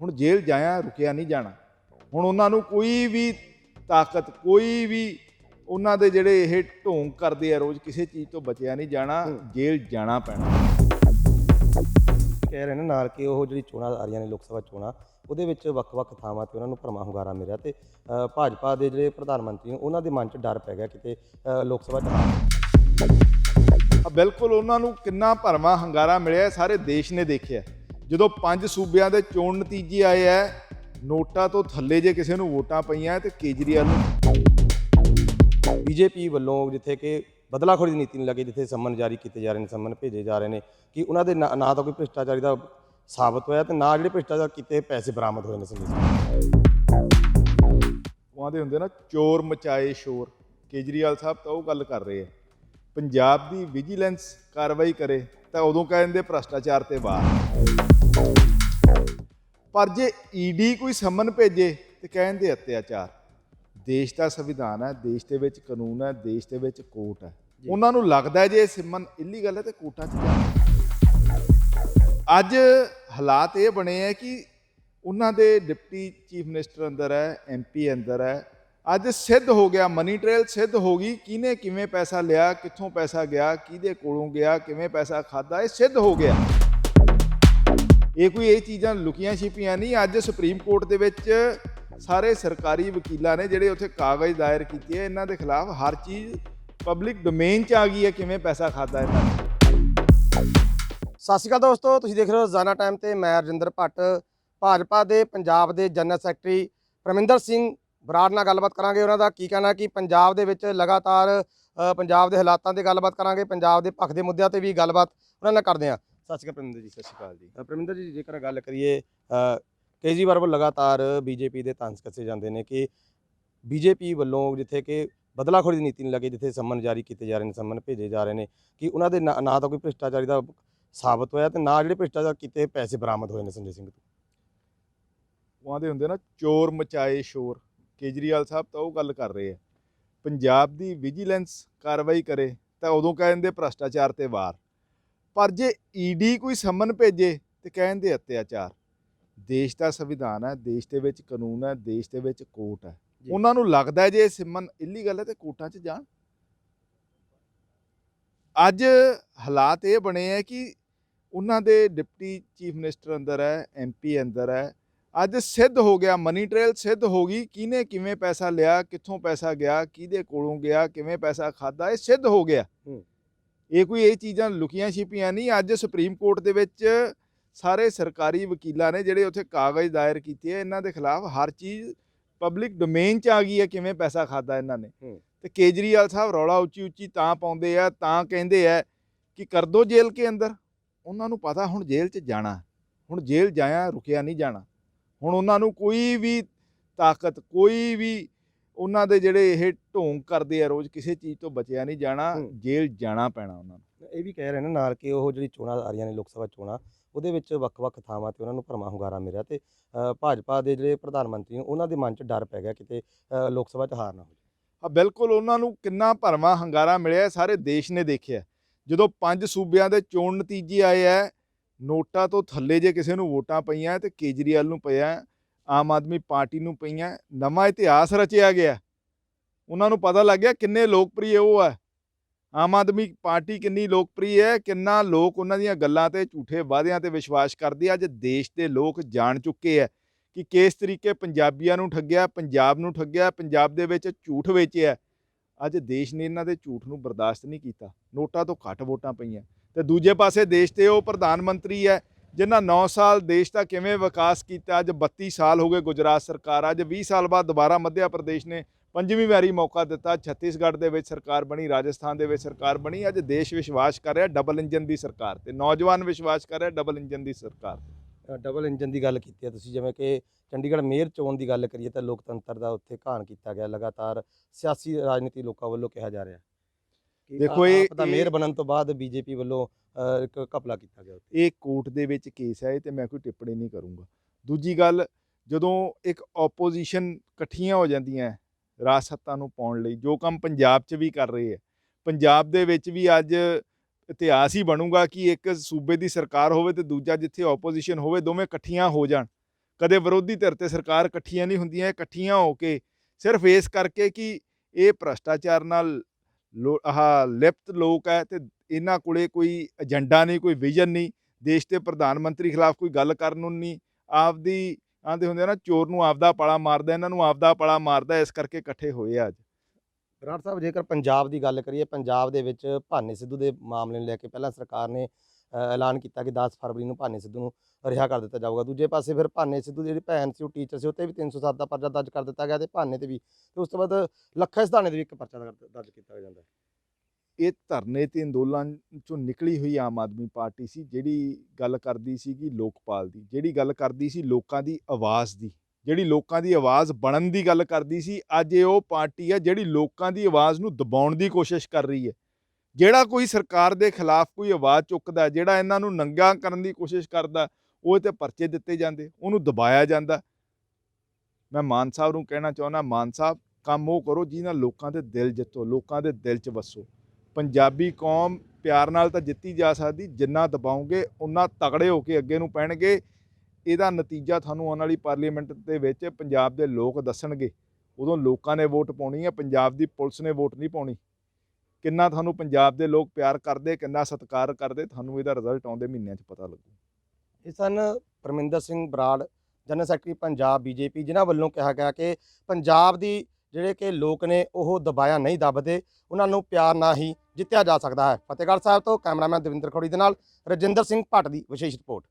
ਹੁਣ ਜੇਲ੍ਹ ਜਾਇਆ ਰੁਕਿਆ ਨਹੀਂ ਜਾਣਾ। ਹੁਣ ਉਹਨਾਂ ਨੂੰ ਕੋਈ ਵੀ ਤਾਕਤ ਕੋਈ ਵੀ ਉਹਨਾਂ ਦੇ ਜਿਹੜੇ ਇਹ ਢੋਂਗ ਕਰਦੇ ਆ ਰੋਜ਼ ਕਿਸੇ ਚੀਜ਼ ਤੋਂ ਬਚਿਆ ਨਹੀਂ ਜਾਣਾ ਜੇਲ੍ਹ ਜਾਣਾ ਪੈਣਾ। ਕਹਿ ਰਹੇ ਨੇ ਨਾਲ ਕਿ ਉਹ ਜਿਹੜੀ ਚੋਣਾਂ ਆ ਰਹੀਆਂ ਨੇ ਲੋਕ ਸਭਾ ਚੋਣਾਂ ਉਹਦੇ ਵਿੱਚ ਵੱਖ-ਵੱਖ ਥਾਵਾਂ ਤੇ ਉਹਨਾਂ ਨੂੰ ਭਰਮਾ ਹੁੰਗਾਰਾ ਮਿਲਿਆ ਤੇ ਅ, ਭਾਜਪਾ ਦੇ ਜਿਹੜੇ ਪ੍ਰਧਾਨ ਮੰਤਰੀ ਨੇ ਉਹਨਾਂ ਦੇ ਮਨ 'ਚ ਡਰ ਪੈ ਗਿਆ ਕਿਤੇ ਅ, ਲੋਕ ਸਭਾ 'ਚ ਹਾਰ ਆ ਬਿਲਕੁਲ ਉਹਨਾਂ ਨੂੰ ਕਿੰਨਾ ਭਰਵਾਂ ਹੰਗਾਰਾ ਮਿਲਿਆ ਸਾਰੇ ਦੇਸ਼ ਨੇ ਦੇਖਿਆ। ਜਦੋਂ ਪੰਜ ਸੂਬਿਆਂ ਦੇ ਚੋਣ ਨਤੀਜੇ ਆਏ ਐ ਨੋਟਾਂ ਤੋਂ ਥੱਲੇ ਜੇ ਕਿਸੇ ਨੂੰ ਵੋਟਾਂ ਪਈਆਂ ਤੇ ਕੇਜਰੀਵਾਲ ਨੂੰ ਬੀਜੇਪੀ ਵੱਲੋਂ ਜਿੱਥੇ ਕਿ ਬਦਲਾਖੋਰੀ ਦੀ ਨੀਤੀ ਨੂੰ ਲੱਗੇ ਜਿੱਥੇ ਸੰਮਨ ਜਾਰੀ ਕੀਤੇ ਜਾ ਰਹੇ ਨੇ ਸੰਮਨ ਭੇਜੇ ਜਾ ਰਹੇ ਨੇ ਕਿ ਉਹਨਾਂ ਦੇ ਨਾ ਤਾਂ ਕੋਈ ਭ੍ਰਿਸ਼ਟਾਚਾਰੀ ਦਾ ਸਾਬਤ ਹੋਇਆ ਤੇ ਨਾ ਜਿਹੜੇ ਭ੍ਰਿਸ਼ਟਾਚਾਰ ਕੀਤੇ ਪੈਸੇ ਬਰਾਮਦ ਹੋਏ ਨੇ ਸਿੰਘ ਉਹ ਆਂਦੇ ਹੁੰਦੇ ਨਾ ਚੋਰ ਮਚਾਏ ਸ਼ੋਰ। ਕੇਜਰੀਵਾਲ ਸਾਹਿਬ ਤਾਂ ਉਹ ਗੱਲ ਕਰ ਰਹੇ ਆ ਪੰਜਾਬ ਦੀ ਵਿਜੀਲੈਂਸ ਕਾਰਵਾਈ ਕਰੇ। ਤਾਂ ਉਦੋਂ ਕਹਿੰਦੇ ਭ੍ਰਸ਼ਟਾਚਾਰ ਤੇ ਵਾਰ। ਪਰ ਜੇ ਈਡੀ ਕੋਈ ਸੰਮਨ ਭੇਜੇ ਤੇ ਕਹਿੰਦੇ ਅਤਿਆਚਾਰ। ਦੇਸ਼ ਦਾ ਸੰਵਿਧਾਨ ਹੈ ਦੇਸ਼ ਦੇ ਵਿੱਚ ਕਾਨੂੰਨ ਹੈ ਦੇਸ਼ ਦੇ ਵਿੱਚ ਕੋਰਟ ਹੈ। ਉਹਨਾਂ ਨੂੰ ਲੱਗਦਾ ਜੇ ਇਹ ਸੰਮਨ ਇਲੀਗਲ ਹੈ ਤੇ ਕੋਰਟਾਂ 'ਚ ਜਾਣ ਅੱਜ ਹਾਲਾਤ ਇਹ ਬਣੇ ਹੈ ਕਿ ਉਹਨਾਂ ਦੇ ਡਿਪਟੀ ਚੀਫ ਮਿਨਿਸਟਰ ਅੰਦਰ ਹੈ ਐਮਪੀ ਅੰਦਰ ਹੈ ਅੱਜ ਸਿੱਧ ਹੋ ਗਿਆ ਮਨੀ ਟ੍ਰੇਲ ਸਿੱਧ ਹੋ ਗਈ। ਕਿਹਨੇ ਕਿਵੇਂ ਪੈਸਾ ਲਿਆ, ਕਿੱਥੋਂ ਪੈਸਾ ਗਿਆ, ਕਿਹਦੇ ਕੋਲੋਂ ਗਿਆ, ਕਿਵੇਂ ਪੈਸਾ ਖਾਦਾ ਇਹ ਸਿੱਧ ਹੋ ਗਿਆ। ਇਹ ਕੋਈ ਇਹ ਚੀਜ਼ਾਂ ਲੁਕੀਆਂ ਛਿਪੀਆਂ ਨਹੀਂ। ਅੱਜ ਸੁਪਰੀਮ ਕੋਰਟ ਦੇ ਵਿੱਚ ਸਾਰੇ ਸਰਕਾਰੀ ਵਕੀਲਾਂ ਨੇ ਜਿਹੜੇ ਉੱਥੇ ਕਾਗਜ਼ ਦਾਇਰ ਕੀਤੇ ਆ, ਇਹਨਾਂ ਦੇ ਖਿਲਾਫ ਹਰ ਚੀਜ਼ ਪਬਲਿਕ ਡੋਮੇਨ 'ਚ ਆ ਗਈ ਹੈ, ਕਿਵੇਂ ਪੈਸਾ ਖਾਦਾ ਇਹਨਾਂ ਨੇ। ਸਤਿ ਸ਼੍ਰੀ ਅਕਾਲ ਦੋਸਤੋ, ਤੁਸੀਂ ਦੇਖ ਰਹੇ ਹੋ ਰੋਜ਼ਾਨਾ ਟਾਈਮ ਤੇ ਮੈਂ ਰਜਿੰਦਰ ਭੱਟ। ਭਾਜਪਾ ਦੇ ਪੰਜਾਬ ਦੇ ਜਨਰਲ ਸੈਕਟਰੀ ਪਰਮਿੰਦਰ ਸਿੰਘ ਬਰਾੜ ਨਾਲ ਗੱਲਬਾਤ ਕਰਾਂਗੇ ਉਹਨਾਂ ਦਾ। ਕੀ ਕਹਿਣਾ ਕਿ ਪੰਜਾਬ ਦੇ ਵਿੱਚ ਲਗਾਤਾਰ ਪੰਜਾਬ ਦੇ ਹਾਲਾਤਾਂ ਤੇ ਗੱਲਬਾਤ ਕਰਾਂਗੇ ਪੰਜਾਬ ਦੇ ਪੱਖ ਦੇ ਮੁੱਦਿਆਂ ਤੇ ਵੀ ਗੱਲਬਾਤ ਉਹਨਾਂ ਨਾਲ ਕਰਦੇ ਹਾਂ। ਸਤਿ ਸ਼੍ਰੀ ਅਕਾਲ ਪਰਮਿੰਦਰ ਜੀ ਸਤਿ ਸ਼੍ਰੀ ਅਕਾਲ ਜੀ। ਅ, ਪਰਮਿੰਦਰ ਜੀ ਜੇਕਰ ਗੱਲ ਕਰੀਏ ਅ, ਕੇਜਰੀਵਾਲ ਵੱਲੋਂ ਲਗਾਤਾਰ ਬੀਜੇਪੀ ਦੇ ਤੰਜ ਕੱਸੇ ਜਾਂਦੇ ਨੇ ਕਿ ਬੀਜੇਪੀ ਵੱਲੋਂ ਜਿੱਥੇ ਕਿ ਬਦਲਾਖੋਰੀ ਦੀ ਨੀਤੀ ਨੂੰ ਲੱਗੇ ਜਿੱਥੇ ਸੰਮਨ ਜਾਰੀ ਕੀਤੇ ਜਾ ਰਹੇ ਨੇ ਸੰਮਨ ਭੇਜੇ ਜਾ ਰਹੇ ਨੇ ਕਿ ਉਹਨਾਂ ਦੇ ਨਾ ਨਾ ਤਾਂ ਕੋਈ ਭ੍ਰਿਸ਼ਟਾਚਾਰੀ ਦਾ ਸਾਬਤ ਹੋਇਆ ਤੇ ਨਾ ਜਿਹੜੇ ਭ੍ਰਿਸ਼ਟਾਚਾਰ ਕੀਤੇ ਪੈਸੇ ਬਰਾਮਦ ਹੋਏ ਨੇ ਸੰਜੇ ਸਿੰਘ ਤੋਂ। ਉਹ ਆਂਦੇ ਹੁੰਦੇ ਨਾ ਚੋਰ ਮਚਾਏ ਸ਼ੋਰ। ਕੇਜਰੀਵਾਲ ਸਾਹਿਬ ਤਾਂ ਉਹ ਗੱਲ ਕਰ ਰਹੇ ਆ। ਪੰਜਾਬ ਦੀ ਵਿਜੀਲੈਂਸ ਕਾਰਵਾਈ ਕਰੇ ਤਾਂ ਉਦੋਂ ਕਹਿੰਦੇ ਭ੍ਰਸ਼ਟਾਚਾਰ ਤੇ ਵਾਰ। ਪਰ ਜੇ ਈਡੀ ਕੋਈ ਸੰਮਨ ਭੇਜੇ ਤੇ ਕਹਿੰਦੇ ਅਤਿਆਚਾਰ। ਦੇਸ਼ ਦਾ ਸੰਵਿਧਾਨ ਹੈ ਦੇਸ਼ ਦੇ ਵਿੱਚ ਕਾਨੂੰਨ ਹੈ ਦੇਸ਼ ਦੇ ਵਿੱਚ ਕੋਰਟ ਹੈ। ਉਹਨਾਂ ਨੂੰ ਲੱਗਦਾ ਜੇ ਸੰਮਨ ਇਲੀਗਲ ਹੈ ਤੇ ਕੋਰਟਾਂ 'ਚ ਜਾਣ। ਅੱਜ ਹਾਲਾਤ ਇਹ ਬਣੇ ਹੈ ਕਿ ਉਹਨਾਂ ਦੇ ਡਿਪਟੀ ਚੀਫ ਮਿਨਿਸਟਰ ਅੰਦਰ ਹੈ ਐਮਪੀ ਅੰਦਰ ਹੈ ਅੱਜ ਸਿੱਧ ਹੋ ਗਿਆ ਮਨੀ ਟ੍ਰੇਲ ਸਿੱਧ ਹੋ ਗਈ। ਕਿਹਨੇ ਕਿਵੇਂ ਪੈਸਾ ਲਿਆ ਕਿੱਥੋਂ ਪੈਸਾ ਗਿਆ ਕਿਹਦੇ ਕੋਲੋਂ ਗਿਆ ਕਿਵੇਂ ਪੈਸਾ ਖਾਦਾ ਇਹ ਸਿੱਧ ਹੋ ਗਿਆ। ਇਹ ਕੋਈ ਇਹ ਚੀਜ਼ਾਂ ਲੁਕੀਆਂ ਛਿਪੀਆਂ ਨਹੀਂ। ਅੱਜ ਸੁਪਰੀਮ ਕੋਰਟ ਦੇ ਵਿੱਚ ਸਾਰੇ ਸਰਕਾਰੀ ਵਕੀਲਾਂ ਨੇ ਜਿਹੜੇ ਉੱਥੇ ਕਾਗਜ਼ ਦਾਇਰ ਕੀਤੇ ਆ ਇਹਨਾਂ ਦੇ ਖਿਲਾਫ ਹਰ ਚੀਜ਼ ਪਬਲਿਕ ਡੋਮੇਨ 'ਚ ਆ ਗਈ ਹੈ ਕਿਵੇਂ ਪੈਸਾ ਖਾਦਾ ਇਹਨਾਂ ਨੇ। ਤੇ ਕੇਜਰੀਵਾਲ ਸਾਹਿਬ ਰੌਲਾ ਉੱਚੀ ਉੱਚੀ ਤਾਂ ਪਾਉਂਦੇ ਆ ਤਾਂ ਕਹਿੰਦੇ ਆ ਕਿ ਕਰ ਦੋ ਜੇਲ੍ਹ ਕੇ ਅੰਦਰ। ਉਹਨਾਂ ਨੂੰ ਪਤਾ ਹੁਣ ਜੇਲ੍ਹ 'ਚ ਜਾਣਾ। ਹੁਣ ਜੇਲ੍ਹ ਜਾਇਆ ਰੁਕਿਆ ਨਹੀਂ ਜਾਣਾ। ਹੁਣ ਉਹਨਾਂ ਨੂੰ ਕੋਈ ਵੀ ਤਾਕਤ ਕੋਈ ਵੀ ਉਹਨਾਂ ਦੇ ਜਿਹੜੇ ਇਹ ਢੋਂਗ ਕਰਦੇ ਆ ਰੋਜ਼ ਕਿਸੇ ਚੀਜ਼ ਤੋਂ ਬਚਿਆ ਨਹੀਂ ਜਾਣਾ। ਜੇਲ੍ਹ ਜਾਣਾ ਪੈਣਾ ਉਹਨਾਂ ਨੂੰ। ਇਹ ਵੀ ਕਹਿ ਰਹੇ ਨੇ ਨਾਲ ਕਿ ਉਹ ਜਿਹੜੀ ਚੋਣਾਂ ਆ ਰਹੀਆਂ ਨੇ ਲੋਕ ਸਭਾ ਚੋਣਾਂ ਉਹਦੇ ਵਿੱਚ ਵੱਖ-ਵੱਖ ਥਾਵਾਂ ਤੇ ਉਹਨਾਂ ਨੂੰ ਭਰਮਾ ਹੁੰਗਾਰਾ ਮਿਲਿਆ ਤੇ ਭਾਜਪਾ ਦੇ ਜਿਹੜੇ ਪ੍ਰਧਾਨ ਮੰਤਰੀ ਨੇ ਉਹਨਾਂ ਦੇ ਮਨ 'ਚ ਡਰ ਪੈ ਗਿਆ ਕਿਤੇ ਲੋਕ ਸਭਾ 'ਚ ਹਾਰ ਨਾ ਹੋ ਜਾਵੇ ਆ ਬਿਲਕੁਲ ਉਹਨਾਂ ਨੂੰ ਕਿੰਨਾ ਭਰਵਾਂ ਹੰਗਾਰਾ ਮਿਲਿਆ ਸਾਰੇ ਦੇਸ਼ ਨੇ ਦੇਖਿਆ। ਜਦੋਂ ਪੰਜ ਸੂਬਿਆਂ ਦੇ ਚੋਣ ਨਤੀਜੇ ਆਏ ਐ ਨੋਟਾਂ ਤੋਂ ਥੱਲੇ ਜੇ ਕਿਸੇ ਨੂੰ ਵੋਟਾਂ ਪਈਆਂ, ਤੇ ਕੇਜਰੀਵਾਲ ਨੂੰ ਪਿਆ, ਆਮ ਆਦਮੀ ਪਾਰਟੀ ਨੂੰ ਪਈਆਂ, ਨਵਾਂ ਇਤਿਹਾਸ ਰਚਿਆ ਗਿਆ। ਉਹਨਾਂ ਨੂੰ ਪਤਾ ਲੱਗ ਗਿਆ ਕਿੰਨੇ ਲੋਕਪ੍ਰਿਯ ਉਹ ਹੈ ਆਮ ਆਦਮੀ ਪਾਰਟੀ ਕਿੰਨੀ ਲੋਕਪ੍ਰਿਯ ਹੈ, ਕਿੰਨਾ ਲੋਕ ਉਹਨਾਂ ਦੀਆਂ ਗੱਲਾਂ ਤੇ ਝੂਠੇ ਵਾਅਦਿਆਂ ਤੇ ਵਿਸ਼ਵਾਸ ਕਰਦੇ ਅੱਜ ਦੇਸ਼ ਦੇ ਲੋਕ ਜਾਣ ਚੁੱਕੇ ਐ ਕਿ ਕਿਸ ਤਰੀਕੇ ਪੰਜਾਬੀਆਂ ਨੂੰ ਠੱਗਿਆ, ਪੰਜਾਬ ਨੂੰ ਠੱਗਿਆ, ਪੰਜਾਬ ਦੇ ਵਿੱਚ ਝੂਠ ਵੇਚਿਆ। ਅੱਜ ਦੇਸ਼ ਨੇ ਇਹਨਾਂ ਦੇ ਝੂਠ ਨੂੰ ਬਰਦਾਸ਼ਤ ਨਹੀਂ ਕੀਤਾ। ਨੋਟਾਂ ਤੋਂ ਘੱਟ ਵੋਟਾਂ ਪਈਆਂ। ਤੇ ਦੂਜੇ ਪਾਸੇ ਦੇਸ਼ ਦੇ ਉਹ ਪ੍ਰਧਾਨ ਮੰਤਰੀ ਹੈ, ਜਿਨ੍ਹਾਂ 9 ਸਾਲ ਦੇਸ਼ ਦਾ ਕਿਵੇਂ ਵਿਕਾਸ ਕੀਤਾ, ਅੱਜ 32 ਸਾਲ ਹੋ ਗਏ ਗੁਜਰਾਤ ਸਰਕਾਰ, ਅੱਜ 20 ਸਾਲ ਬਾਅਦ ਦੁਬਾਰਾ ਮੱਧਿਆ ਪ੍ਰਦੇਸ਼ ਨੇ ਪੰਜਵੀਂ ਵਾਰੀ ਮੌਕਾ ਦਿੱਤਾ, ਛੱਤੀਸਗੜ੍ਹ ਦੇ ਵਿੱਚ ਸਰਕਾਰ ਬਣੀ, ਰਾਜਸਥਾਨ ਦੇ ਵਿੱਚ ਸਰਕਾਰ ਬਣੀ, ਅੱਜ ਦੇਸ਼ ਵਿਸ਼ਵਾਸ ਕਰ ਰਿਹਾ, ਡਬਲ ਇੰਜਨ ਦੀ ਸਰਕਾਰ ਤੇ, ਨੌਜਵਾਨ ਵਿਸ਼ਵਾਸ ਕਰ ਰਿਹਾ, ਡਬਲ ਇੰਜਨ ਦੀ ਸਰਕਾਰ ਤੇ। ਡਬਲ ਇੰਜਨ ਦੀ ਗੱਲ ਕੀਤੀ ਹੈ ਤੁਸੀਂ, ਜਿਵੇਂ ਕਿ ਚੰਡੀਗੜ੍ਹ ਮੇਅਰ ਚੋਣ ਦੀ ਗੱਲ ਕਰੀਏ ਤਾਂ ਲੋਕਤੰਤਰ ਦਾ ਉੱਥੇ ਘਾਣ ਕੀਤਾ ਗਿਆ, ਲਗਾਤਾਰ ਸਿਆਸੀ ਰਾਜਨੀਤੀ ਲੋਕਾਂ ਵੱਲੋਂ ਕਿਹਾ ਜਾ ਰਿਹਾ। ਦੇਖੋ ਇਹ- ਆਪ ਦਾ ਮੇਅਰ ਬਣਨ ਤੋਂ ਬਾਅਦ ਬੀਜੇਪੀ ਵੱਲੋਂ ਇੱਕ ਘਪਲਾ ਕੀਤਾ ਗਿਆ ਇਹ ਕੋਰਟ ਦੇ ਵਿੱਚ ਕੇਸ ਹੈ ਤੇ ਮੈਂ ਕੋਈ ਟਿੱਪਣੀ ਨਹੀਂ ਕਰੂੰਗਾ। ਦੂਜੀ ਗੱਲ ਜਦੋਂ ਇੱਕ ਆਪੋਜੀਸ਼ਨ ਇਕੱਠੀਆਂ ਹੋ ਜਾਂਦੀਆਂ ਰਾਜ ਸੱਤਾ ਨੂੰ ਪਾਉਣ ਲਈ ਜੋ ਕੰਮ ਪੰਜਾਬ 'ਚ ਵੀ ਕਰ ਰਹੇ ਹੈ ਪੰਜਾਬ ਦੇ ਵਿੱਚ ਵੀ ਅੱਜ ਇਤਿਹਾਸ ਹੀ ਬਣੂਗਾ ਕਿ ਇੱਕ ਸੂਬੇ ਦੀ ਸਰਕਾਰ ਹੋਵੇ ਤੇ ਦੂਜਾ ਜਿੱਥੇ ਆਪੋਜੀਸ਼ਨ ਹੋਵੇ ਦੋਵੇਂ ਇਕੱਠੀਆਂ ਹੋ ਜਾਣ। ਕਦੇ ਵਿਰੋਧੀ ਧਿਰ ਤੇ ਸਰਕਾਰ ਇਕੱਠੀਆਂ ਨਹੀਂ ਹੁੰਦੀਆਂ ਇਕੱਠੀਆਂ ਹੋ ਕੇ ਸਿਰਫ ਇਸ ਕਰਕੇ ਕਿ ਇਹ ਭ੍ਰਸ਼ਟਾਚਾਰ ਨਾਲ ਆਹ ਲਿਪਤ ਲੋਕ ਹੈ ਤੇ ਇਹਨਾਂ ਕੋਲੇ ਕੋਈ ਏਜੰਡਾ ਨਹੀਂ, ਕੋਈ ਵਿਜ਼ਨ ਨਹੀਂ, ਦੇਸ਼ ਦੇ ਪ੍ਰਧਾਨ ਮੰਤਰੀ ਖਿਲਾਫ ਕੋਈ ਗੱਲ ਕਰਨ ਨੂੰ ਨਹੀਂ, ਆਪਦੀ ਆਂਦੇ ਹੁੰਦੇ ਨਾ, ਚੋਰ ਨੂੰ ਆਪਦਾ ਪਾਲਾ ਮਾਰਦਾ, ਇਹਨਾਂ ਨੂੰ ਆਪਦਾ ਪਾਲਾ ਮਾਰਦਾ, ਇਸ ਕਰਕੇ ਇਕੱਠੇ ਹੋਏ ਆ ਅੱਜ। ਬਰਾੜ ਸਾਹਿਬ, ਜੇਕਰ ਪੰਜਾਬ ਦੀ ਗੱਲ ਕਰੀਏ, ਪੰਜਾਬ ਦੇ ਵਿੱਚ ਭਾਨੇ ਸਿੱਧੂ ਦੇ ਮਾਮਲੇ ਨੂੰ ਲੈ ਕੇ ਪਹਿਲਾਂ ਸਰਕਾਰ ਨੇ ਐਲਾਨ ਕੀਤਾ ਕਿ 10 ਫਰਵਰੀ ਨੂੰ ਭਾਨੇ ਸਿੱਧੂ ਨੂੰ ਰਿਹਾ ਕਰ ਦਿੱਤਾ ਜਾਊਗਾ। ਦੂਜੇ ਪਾਸੇ ਫਿਰ ਭਾਨੇ ਸਿੱਧੂ ਦੀ ਜਿਹੜੀ ਭੈਣ ਸੀ, ਉਹ ਟੀਚਰ ਸੀ ਉੱਤੇ ਵੀ 307 ਦਾ ਪਰਚਾ ਦਰਜ ਕਰ ਦਿੱਤਾ ਗਿਆ ਤੇ ਭਾਨੇ ਤੇ ਵੀ ਤੇ ਉਸ ਤੋਂ ਬਾਅਦ ਲੱਖਾ ਸਿਧਾਣੇ ਦੇ ਵੀ ਇੱਕ ਪਰਚਾ ਦਰਜ ਕੀਤਾ ਜਾਂਦਾ ਇਹ ਧਰਨੇ ਤੇ ਅੰਦੋਲਨ ਚੋਂ ਨਿਕਲੀ ਹੋਈ ਆਮ ਆਦਮੀ ਪਾਰਟੀ ਸੀ, ਜਿਹੜੀ ਗੱਲ ਕਰਦੀ ਸੀ ਕਿ ਲੋਕਪਾਲ ਦੀ, ਜਿਹੜੀ ਗੱਲ ਕਰਦੀ ਸੀ ਲੋਕਾਂ ਦੀ ਆਵਾਜ਼ ਦੀ, ਜਿਹੜੀ ਲੋਕਾਂ ਦੀ ਆਵਾਜ਼ ਬਣਨ ਦੀ ਗੱਲ ਕਰਦੀ ਸੀ, ਅੱਜ ਇਹ ਉਹ ਪਾਰਟੀ ਹੈ ਜਿਹੜੀ ਲੋਕਾਂ ਦੀ ਆਵਾਜ਼ ਨੂੰ ਦਬਾਉਣ ਦੀ ਕੋਸ਼ਿਸ਼ ਕਰ ਰਹੀ ਹੈ। ਜਿਹੜਾ ਕੋਈ ਸਰਕਾਰ ਦੇ ਖਿਲਾਫ ਕੋਈ ਆਵਾਜ਼ ਚੁੱਕਦਾ, ਜਿਹੜਾ ਇਹਨਾਂ ਨੂੰ ਨੰਗਾ ਕਰਨ ਦੀ ਕੋਸ਼ਿਸ਼ ਕਰਦਾ, ਉਹ ਤੇ ਪਰਚੇ ਦਿੱਤੇ ਜਾਂਦੇ, ਉਹਨੂੰ ਦਬਾਇਆ ਜਾਂਦਾ। ਮੈਂ ਮਾਨ ਸਾਹਿਬ ਨੂੰ ਕਹਿਣਾ ਚਾਹੁੰਦਾ, ਮਾਨ ਸਾਹਿਬ, ਕੰਮ ਉਹ ਕਰੋ ਜਿਹਨਾਂ ਲੋਕਾਂ ਦੇ ਦਿਲ ਜਿੱਤੋ, ਲੋਕਾਂ ਦੇ ਦਿਲ 'ਚ ਵਸੋ। ਪੰਜਾਬੀ ਕੌਮ ਪਿਆਰ ਨਾਲ ਤਾਂ ਜਿੱਤੀ ਜਾ ਸਕਦੀ, ਜਿੰਨਾ ਦਬਾਉਂਗੇ ਉਨਾ ਤਗੜੇ ਹੋ ਕੇ ਅੱਗੇ ਨੂੰ ਪੈਣਗੇ। ਇਹਦਾ ਨਤੀਜਾ ਤੁਹਾਨੂੰ ਆਉਣ ਵਾਲੀ ਪਾਰਲੀਮੈਂਟ ਦੇ ਵਿੱਚ ਪੰਜਾਬ ਦੇ ਲੋਕ ਦੱਸਣਗੇ। ਉਦੋਂ ਲੋਕਾਂ ਨੇ ਵੋਟ ਪਾਉਣੀ ਹੈ, ਪੰਜਾਬ ਦੀ ਪੁਲਿਸ ਨੇ ਵੋਟ ਨਹੀਂ ਪਾਉਣੀ। ਕਿੰਨਾ ਤੁਹਾਨੂੰ ਪੰਜਾਬ ਦੇ ਲੋਕ ਪਿਆਰ ਕਰਦੇ, ਕਿੰਨਾ ਸਤਿਕਾਰ ਕਰਦੇ, ਤੁਹਾਨੂੰ ਇਹਦਾ ਰਿਜ਼ਲਟ ਆਉਂਦੇ ਮਹੀਨਿਆਂ 'ਚ ਪਤਾ ਲੱਗੂ। ਇਹ ਸਨ Parminder Singh Brar, general secretary Punjab BJP, ਜਿਨ੍ਹਾਂ ਵੱਲੋਂ ਕਿਹਾ ਗਿਆ ਕਿ ਪੰਜਾਬ ਦੀ ਜਿਹੜੇ ਕਿ ਲੋਕ ਨੇ, ਉਹ ਦਬਾਇਆ ਨਹੀਂ ਦੱਬਦੇ, ਉਹਨਾਂ ਨੂੰ ਪਿਆਰ ਨਾਲ ਹੀ ਜਿੱਤਿਆ ਜਾ ਸਕਦਾ ਹੈ। ਫਤਿਹਗੜ੍ਹ ਸਾਹਿਬ ਤੋਂ ਕੈਮਰਾਮੈਨ ਦਵਿੰਦਰ ਖੋੜੀ ਦੇ ਨਾਲ ਰਜਿੰਦਰ ਸਿੰਘ ਭੱਟ ਦੀ ਵਿਸ਼ੇਸ਼ ਰਿਪੋਰਟ।